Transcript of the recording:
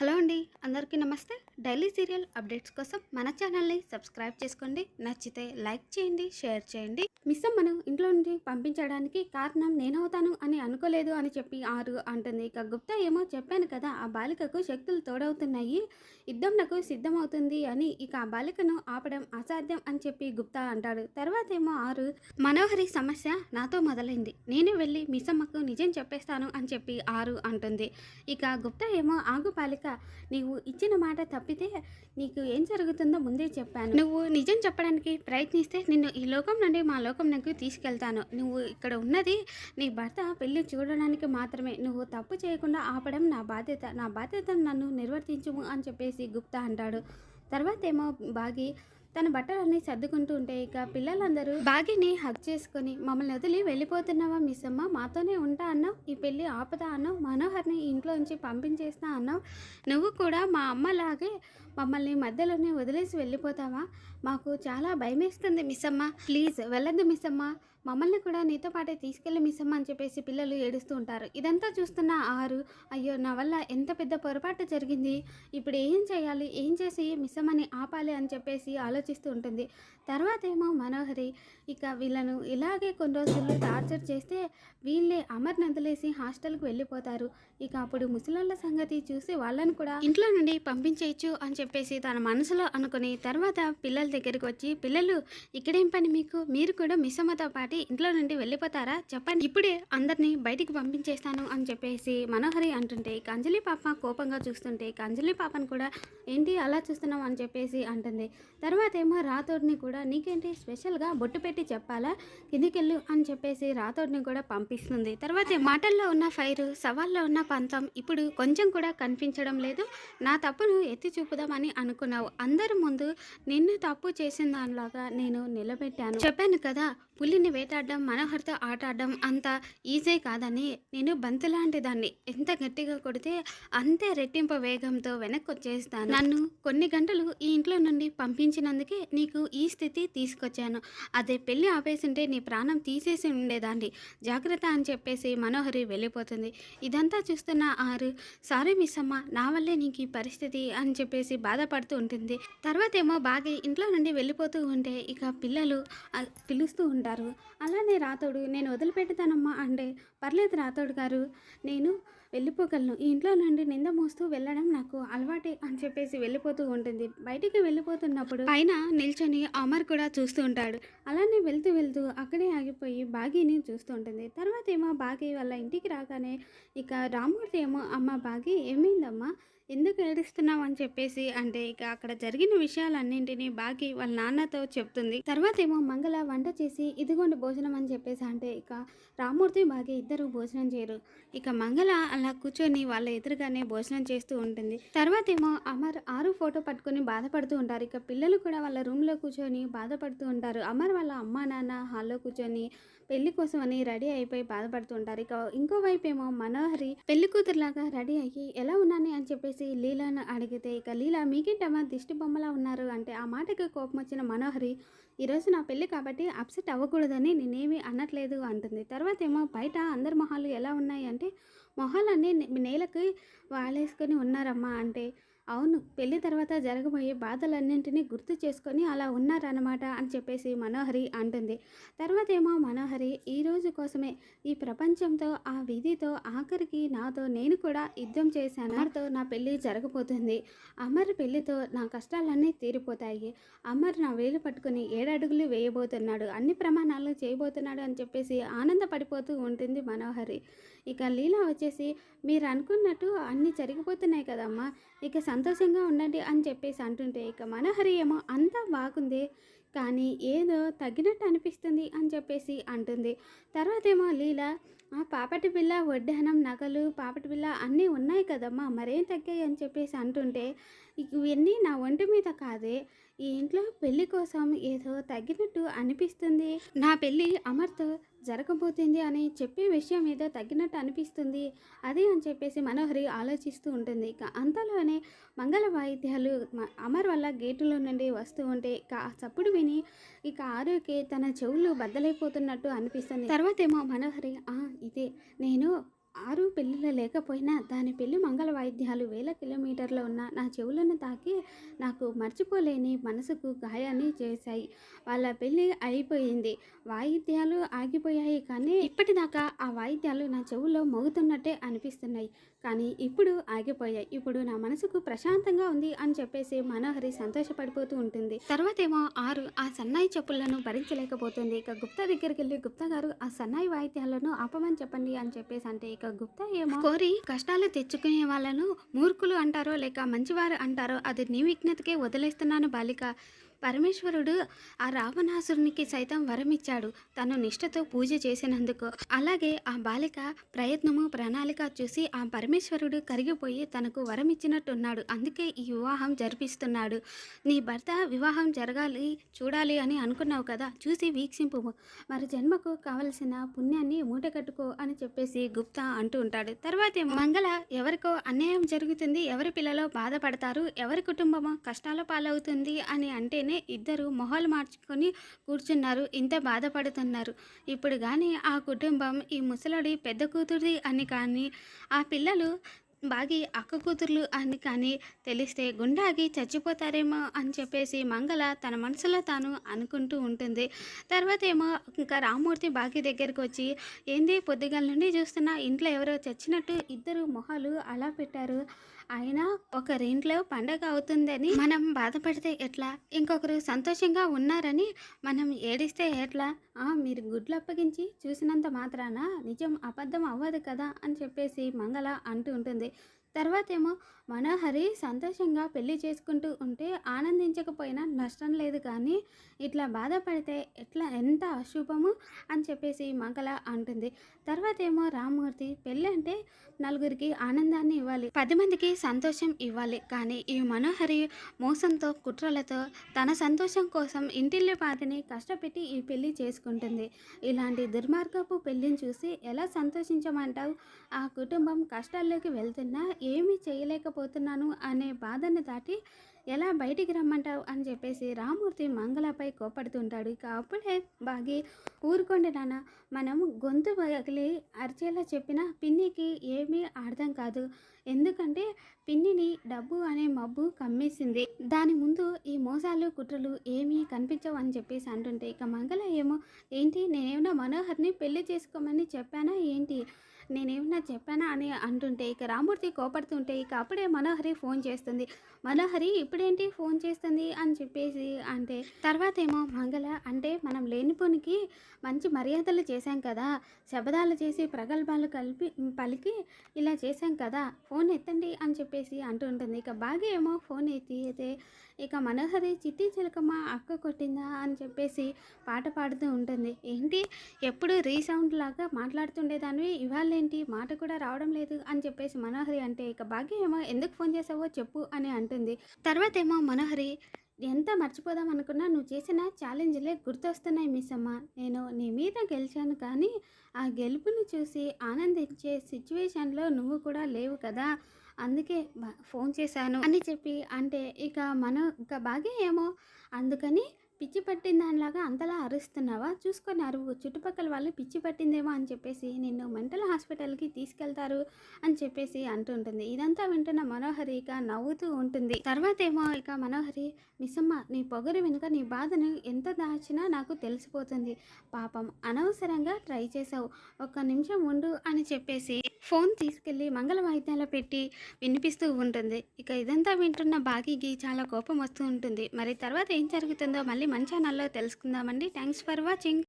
Hello అండి అందరికీ నమస్తే. డైలీ సీరియల్ అప్డేట్స్ కోసం మన ఛానల్ని సబ్స్క్రైబ్ చేసుకోండి. నచ్చితే లైక్ చేయండి షేర్ చేయండి. మిస్ అమ్మను ఇంట్లో నుండి పంపించడానికి కారణం నేనవుతాను అని అనుకోలేదు అని చెప్పి ఆరు అంటుంది. ఇక గుప్తా ఏమో చెప్పాను కదా ఆ బాలికకు శక్తులు తోడవుతున్నాయి యుద్ధం నాకు సిద్ధమవుతుంది అని ఇక ఆ బాలికను ఆపడం అసాధ్యం అని చెప్పి గుప్తా అంటాడు. తర్వాత ఏమో ఆరు మనోహరి సమస్య నాతో మొదలైంది. నేను వెళ్ళి మిస్ అమ్మకు నిజం చెప్పేస్తాను అని చెప్పి ఆరు అంటుంది. ఇక గుప్తా ఏమో ఆగు బాలిక నీవు ఇచ్చిన మాట తప్పితే నీకు ఏం జరుగుతుందో ముందే చెప్పాను. నువ్వు నిజం చెప్పడానికి ప్రయత్నిస్తే నిన్ను ఈ లోకం నుండి మా లోకం లోకంలోకి తీసుకెళ్తాను. నువ్వు ఇక్కడ ఉన్నది నీ భర్త పెళ్ళి చూడడానికి మాత్రమే. నువ్వు తప్పు చేయకుండా ఆపడం నా బాధ్యత. నా బాధ్యతను నన్ను నిర్వర్తించుము అని చెప్పేసి గుప్తా అంటాడు. తర్వాత ఏమో బాగి తన బట్టలన్నీ సర్దుకుంటూ ఉంటే ఇక పిల్లలందరూ బాగిని హక్ చేసుకొని మమ్మల్ని వదిలి వెళ్ళిపోతున్నావా మిస్ అమ్మ మాతోనే ఉంటా అన్నావు? ఈ పెళ్ళి ఆపదా అన్నావు? మనోహర్ని ఇంట్లో నుంచి పంపించేస్తా అన్నావు? నువ్వు కూడా మా అమ్మలాగే మమ్మల్ని మధ్యలోనే వదిలేసి వెళ్ళిపోతావా? మాకు చాలా భయమేస్తుంది మిస్ అమ్మ ప్లీజ్ వెళ్ళద్దు మిస్ అమ్మ మమ్మల్ని కూడా నీతో పాటే తీసుకెళ్ళి మిస్ అమ్మ అని చెప్పేసి పిల్లలు ఏడుస్తూ ఉంటారు. ఇదంతా చూస్తున్న ఆరు అయ్యో నా వల్ల ఎంత పెద్ద పొరపాటు జరిగింది? ఇప్పుడు ఏం చేయాలి? ఏం చేసి మిస్ అమ్మని ఆపాలి అని చెప్పేసి ఆలోచిస్తూ ఉంటుంది. తర్వాత ఏమో మనోహరి ఇక వీళ్ళను ఇలాగే కొన్ని రోజులు టార్చర్ చేస్తే వీళ్ళే అమర్ నదిలేసి హాస్టల్కి వెళ్ళిపోతారు. ఇక అప్పుడు ముసలాళ్ళ సంగతి చూసి వాళ్ళని కూడా ఇంట్లో నుండి పంపించేయచ్చు అని చెప్పేసి తన మనసులో అనుకుని తర్వాత పిల్లల దగ్గరికి వచ్చి పిల్లలు ఇక్కడేం పని మీకు? మీరు కూడా మిస్ అమ్మతో పాటు ఇంట్లో నుండి వెళ్ళిపోతారా? చెప్పండి. ఇప్పుడే అందరినీ బయటికి పంపించేస్తాను అని చెప్పేసి మనోహరి అంటుంటే ఇక అంజలి పాప కోపంగా చూస్తుంటే ఇక అంజలి పాపను కూడా ఏంటి అలా చూస్తున్నావు? అని చెప్పేసి అంటుంది. తర్వాత ఏమో రాతోడిని కూడా నీకేంటి స్పెషల్గా బొట్టు పెట్టి చెప్పాలా? కిందికెళ్ళు అని చెప్పేసి రాతోడిని కూడా పంపిస్తుంది. తర్వాత మాటల్లో ఉన్న ఫైరు సవాల్లో ఉన్న పంతం ఇప్పుడు కొంచెం కూడా కనిపించడం లేదు. నా తప్పును ఎత్తి చూపుదామని అనుకున్నావు. అందరి ముందు నిన్ను తప్పు చేసిన దానిలాగా నేను నిలబెట్టాను. చెప్పాను కదా పులిని వేటాడడం మనోహర్తో ఆట ఆడడం అంత ఈజీ కాదని నేను బంతి లాంటి దాన్ని ఎంత గట్టిగా కొడితే అంతే రెట్టింపు వేగంతో వెనక్కి వచ్చేస్తాను నన్ను కొన్ని గంటలు ఈ ఇంట్లో నుండి పంపించినందుకే నీకు ఈ స్థితి తీసుకొచ్చాను. అదే పెళ్ళి ఆపేసింటే నీ ప్రాణం తీసేసి ఉండేదాన్ని. జాగ్రత్త అని చెప్పేసి మనోహరి వెళ్ళిపోతుంది. ఇదంతా చూస్తున్న ఆరు సారీ మిస్ అమ్మ నా వల్లే నీకు ఈ పరిస్థితి అని చెప్పేసి బాధపడుతూ ఉంటుంది. తర్వాత ఏమో బాగా ఇంట్లో నుండి వెళ్ళిపోతూ ఉంటే ఇక పిల్లలు పిలుస్తూ ఉంటారు. అలానే రాతోడు నేను వదిలిపెడతానమ్మా అంటే పర్లేదు రాతోడు గారు నేను వెళ్ళిపోగలను. ఈ ఇంట్లో నుండి నింద మోస్తూ వెళ్ళడం నాకు అలవాటే అని చెప్పేసి వెళ్ళిపోతూ ఉంటుంది. బయటికి వెళ్ళిపోతున్నప్పుడు పైన నిల్చొని అమర్ కూడా చూస్తూ ఉంటాడు. అలానే వెళ్తూ వెళ్తూ అక్కడే ఆగిపోయి బాగీని చూస్తూ ఉంటుంది. తర్వాత ఏమో బాగీ వాళ్ళ ఇంటికి రాగానే ఇక రామూర్తి ఏమో అమ్మ బాగీ ఏమైందమ్మా? ఎందుకు ఏడుస్తున్నావు అని చెప్పేసి అంటే ఇక అక్కడ జరిగిన విషయాలన్నింటినీ బాకి వాళ్ళ నాన్నతో చెప్తుంది. తర్వాత ఏమో మంగళ వంట చేసి ఇదిగోండి భోజనం అని చెప్పేసి అంటే ఇక రామూర్తి బాకి ఇద్దరు భోజనం చేయరు. ఇక మంగళ అలా కూర్చొని వాళ్ళ ఎదురుగానే భోజనం చేస్తూ ఉంటుంది. తర్వాత ఏమో అమర్ ఆరు ఫోటో పట్టుకొని బాధపడుతూ ఉంటారు. ఇక పిల్లలు కూడా వాళ్ళ రూమ్లో కూర్చొని బాధపడుతూ ఉంటారు. అమర్ వాళ్ళ అమ్మా నాన్న హాల్లో కూర్చొని పెళ్ళి కోసం అని రెడీ అయిపోయి బాధపడుతూ ఉంటారు ఇక ఇంకోవైపు ఏమో మనోహరి పెళ్ళి కూతురులాగా రెడీ అయ్యి ఎలా ఉన్నాను అని చెప్పేసి లీలాను అడిగితే ఇక లీలా మీకేంటమ్మా దిష్టి బొమ్మలా ఉన్నారు? అంటే ఆ మాటకి కోపం వచ్చిన మనోహరి ఈరోజు నా పెళ్ళి కాబట్టి అప్సెట్ అవ్వకూడదని నేనేమీ అనట్లేదు అంటుంది. తర్వాత ఏమో బయట అందరి మొహాలు ఎలా ఉన్నాయి అంటే మొహాలన్నీ నేలకి వాలేసుకొని ఉన్నారమ్మా అంటే అవును పెళ్ళి తర్వాత జరగబోయే బాధలన్నింటినీ గుర్తు చేసుకొని అలా ఉన్నారన్నమాట అని చెప్పేసి మనోహరి అంటుంది. తర్వాత ఏమో మనోహరి ఈ రోజు కోసమే ఈ ప్రపంచంతో ఆ విధితో ఆఖరికి నాతో నేను కూడా యుద్ధం చేశాను అమర్తో నా పెళ్ళి జరగబోతుంది. అమర్ పెళ్ళితో నా కష్టాలన్నీ తీరిపోతాయి. అమర్ నా వేలు పట్టుకుని ఏడడుగులు వేయబోతున్నాడు. అన్ని ప్రమాణాలు చేయబోతున్నాడు అని చెప్పేసి ఆనందపడిపోతూ ఉంటుంది మనోహరి. ఇక లీలా వచ్చేసి మీరు అనుకున్నట్టు అన్నీ జరిగిపోతున్నాయి కదమ్మా. ఇక సంతోషంగా ఉండండి అని చెప్పేసి అంటుంటే ఇక మనోహరి ఏమో అంతా బాగుంది కానీ ఏదో తగ్గినట్టు అనిపిస్తుంది అని చెప్పేసి అంటుంది. తర్వాత ఏమో లీల ఆ పాపటి పిల్ల వడ్డానం నగలు పాపటి పిల్ల అన్నీ ఉన్నాయి కదమ్మా మరేం తగ్గాయి అని చెప్పేసి అంటుంటే ఇక ఇవన్నీ నా ఒంటి మీద కాదే ఈ ఇంట్లో పెళ్ళి కోసం ఏదో తగ్గినట్టు అనిపిస్తుంది. నా పెళ్ళి అమర్తో జరగబోతుంది అని చెప్పే విషయం ఏదో తగ్గినట్టు అనిపిస్తుంది. అది అని చెప్పేసి మనోహరి ఆలోచిస్తూ ఉంటుంది. ఇక అంతలోనే మంగళ వాయిద్యాలు అమర్ వల్ల గేటులో నుండి వస్తూ ఉంటే ఇక ఆ చప్పుడు విని ఇక ఆరోగ్య తన చెవులు బద్దలైపోతున్నట్టు అనిపిస్తుంది. తర్వాత ఏమో మనోహరి "ఆ, ఇదే నేను ఆరు పెళ్ళిళ్ళ లేకపోయినా దాని పెళ్ళి మంగళ వాయిద్యాలు వేల కిలోమీటర్లు ఉన్న నా చెవులను తాకి నాకు మర్చిపోలేని మనసుకు గాయాన్ని చేశాయి. వాళ్ళ పెళ్ళి అయిపోయింది. వాయిద్యాలు ఆగిపోయాయి కానీ ఇప్పటిదాకా ఆ వాయిద్యాలు నా చెవుల్లో మోగుతున్నట్టే అనిపిస్తున్నాయి. కానీ ఇప్పుడు ఆగిపోయాయి. ఇప్పుడు నా మనసుకు ప్రశాంతంగా ఉంది అని చెప్పేసి మనోహరి సంతోషపడిపోతూ ఉంటుంది. తర్వాతేమో ఆరు ఆ సన్నాయి చెప్పులను భరించలేకపోతుంది. ఇక గుప్తా దగ్గరికి వెళ్ళి గుప్తా గారు ఆ సన్నాయి వాయిద్యాలను ఆపమని చెప్పండి అని చెప్పేసి అంటే ఇక గుప్తా ఏమో? కోరి కష్టాలు తెచ్చుకునే వాళ్ళను మూర్ఖులు అంటారో లేక మంచివారు అంటారో అది నీ విజ్ఞతకే వదిలేస్తున్నాను బాలిక. పరమేశ్వరుడు ఆ రావణాసురునికి సైతం వరమిచ్చాడు. తను నిష్ఠతో పూజ చేసినందుకు. అలాగే ఆ బాలిక ప్రయత్నము ప్రణాళిక చూసి ఆ పరమేశ్వరుడు కరిగిపోయి తనకు వరమిచ్చినట్టున్నాడు. అందుకే ఈ వివాహం జరిపిస్తున్నాడు. నీ భర్త వివాహం జరగాలి చూడాలి అని అనుకున్నావు కదా? చూసి వీక్షింపు. మరి జన్మకు కావలసిన పుణ్యాన్ని మూటకట్టుకో అని చెప్పేసి గుప్తా అంటూ ఉంటాడు. తర్వాత మంగళ ఎవరికో అన్యాయం జరుగుతుంది ఎవరి పిల్లలో బాధపడతారు ఎవరి కుటుంబమో కష్టాల పాలవుతుంది అని వెంటనే ఇద్దరు మొహాలు మార్చుకొని కూర్చున్నారు. ఇంత బాధపడుతున్నారు. ఇప్పుడు కానీ ఆ కుటుంబం ఈ ముసలుడి పెద్ద కూతురిది అని కానీ ఆ పిల్లలు బాగి అక్క కూతుర్లు అని కానీ తెలిస్తే గుండాగి చచ్చిపోతారేమో అని చెప్పేసి మంగళ తన మనసులో తాను అనుకుంటూ ఉంటుంది. తర్వాత ఏమో ఇంకా రామ్మూర్తి బాగి దగ్గరికి వచ్చి ఏంది పొద్దుగల నుండి చూస్తున్నా ఇంట్లో ఎవరో చచ్చినట్టు ఇద్దరు మొహాలు అలా పెట్టారు. అయినా ఒకరింట్లో పండగ అవుతుందని మనం బాధపడితే ఎట్లా? ఇంకొకరు సంతోషంగా ఉన్నారని మనం ఏడిస్తే ఎట్లా? మీరు గుడ్లు అప్పగించి చూసినంత మాత్రాన నిజం అబద్ధం అవ్వదు కదా అని చెప్పేసి మంగళ అంటూ ఉంటుంది. తర్వాత ఏమో మనోహరి సంతోషంగా పెళ్ళి చేసుకుంటూ ఉంటే ఆనందించకపోయినా నష్టం లేదు కానీ ఇట్లా బాధపడితే ఎట్లా ఎంత అశుభము అని చెప్పేసి మంగళ అంటుంది. తర్వాత ఏమో రామ్మూర్తి పెళ్ళి అంటే నలుగురికి ఆనందాన్ని ఇవ్వాలి పది మందికి సంతోషం ఇవ్వాలి కానీ ఈ మనోహరి మోసంతో కుట్రలతో తన సంతోషం కోసం ఇంటిల్లి పాతిని కష్టపెట్టి ఈ పెళ్ళి చేసుకుంటుంది. ఇలాంటి దుర్మార్గపు పెళ్ళిని చూసి ఎలా సంతోషించమంటావు? ఆ కుటుంబం కష్టాల్లోకి వెళ్తున్నా ఏమీ చేయలేకపోతున్నాను అనే బాధను దాటి ఎలా బయటికి రమ్మంటావు? అని చెప్పేసి రామూర్తి మంగళపై కోపడుతుంటాడు ఇక అప్పుడే బాగి ఊరుకోండి నాన్న మనం గొంతు పగిలి అరిచేలా చెప్పిన పిన్నికి ఏమీ అర్థం కాదు. ఎందుకంటే పిన్నిని డబ్బు అనే మబ్బు కమ్మేసింది. దాని ముందు ఈ మోసాలు కుట్రలు ఏమీ కనిపించవు అని చెప్పేసి అంటుంటే ఇక మంగళ ఏమో ఏంటి నేనేమన్నా మనోహర్ని పెళ్ళి చేసుకోమని చెప్పానా ఏంటి? నేనేమన్నా చెప్పానా అని అంటుంటే ఇక రామూర్తి కోపడుతుంటే ఇక అప్పుడే మనోహరి ఫోన్ చేస్తుంది. మనోహరి ఇప్పుడేంటి ఫోన్ చేస్తుంది అని చెప్పేసి అంటే తర్వాత ఏమో మంగళ అంటే మనం లేనిపోనికి మంచి మర్యాదలు చేశాం కదా. శబదాలు చేసి ప్రగల్భాలు కలిపి పలికి ఇలా చేశాం కదా. ఫోన్ ఎత్తండి అని చెప్పేసి అంటూ ఉంటుంది. ఇక బాగా ఏమో ఫోన్ ఎత్తి అయితే ఇక మనోహరి చిట్టి చిలకమ్మ అక్క కొట్టిందా అని చెప్పేసి పాట పాడుతూ ఉంటుంది. ఏంటి? ఎప్పుడు రీసౌండ్ లాగా మాట్లాడుతుండేదానివి. ఏంటి? మాట కూడా రావడం లేదు అని చెప్పేసి మనోహరి అంటే ఇక భాగ్య ఏమో ఎందుకు ఫోన్ చేసావో చెప్పు అని అంటుంది. తర్వాత ఏమో మనోహరి ఎంత మర్చిపోదాం అనుకున్నా నువ్వు చేసిన ఛాలెంజ్లే గుర్తొస్తున్నాయి మిస్ అమ్మ నేను నీ మీద గెలిచాను కానీ ఆ గెలుపుని చూసి ఆనందించే సిచ్యువేషన్లో నువ్వు కూడా లేవు కదా. అందుకే ఫోన్ చేశాను అని చెప్పి అంటే ఇక మన ఇక బాగా ఏమో అందుకని పిచ్చి పట్టిన దానిలాగా అంతలా అరుస్తున్నావా? చూసుకొని అరువు చుట్టుపక్కల వాళ్ళు పిచ్చి పట్టిందేమో అని చెప్పేసి నిన్ను మెంటల్ హాస్పిటల్కి తీసుకెళ్తారు అని చెప్పేసి అంటుంటుంది. ఇదంతా వింటున్న మనోహరి ఇక నవ్వుతూ ఉంటుంది. తర్వాత ఏమో ఇక మనోహరి మిస్సమ్మ నీ పొగరు వెనుక నీ బాధను ఎంత దాచినా నాకు తెలిసిపోతుంది. పాపం అనవసరంగా ట్రై చేసావు ఒక్క నిమిషం ఉండు అని చెప్పేసి ఫోన్ తీసుకెళ్ళి మంగళ వాయిద్యాలు పెట్టి వినిపిస్తూ ఉంటుంది. ఇక ఇదంతా వింటున్న బాకీకి చాలా కోపం వస్తూ ఉంటుంది. మరి తర్వాత ఏం జరుగుతుందో మళ్ళీ మన ఛానల్లో తెలుసుకుందామండి. Thanks for watching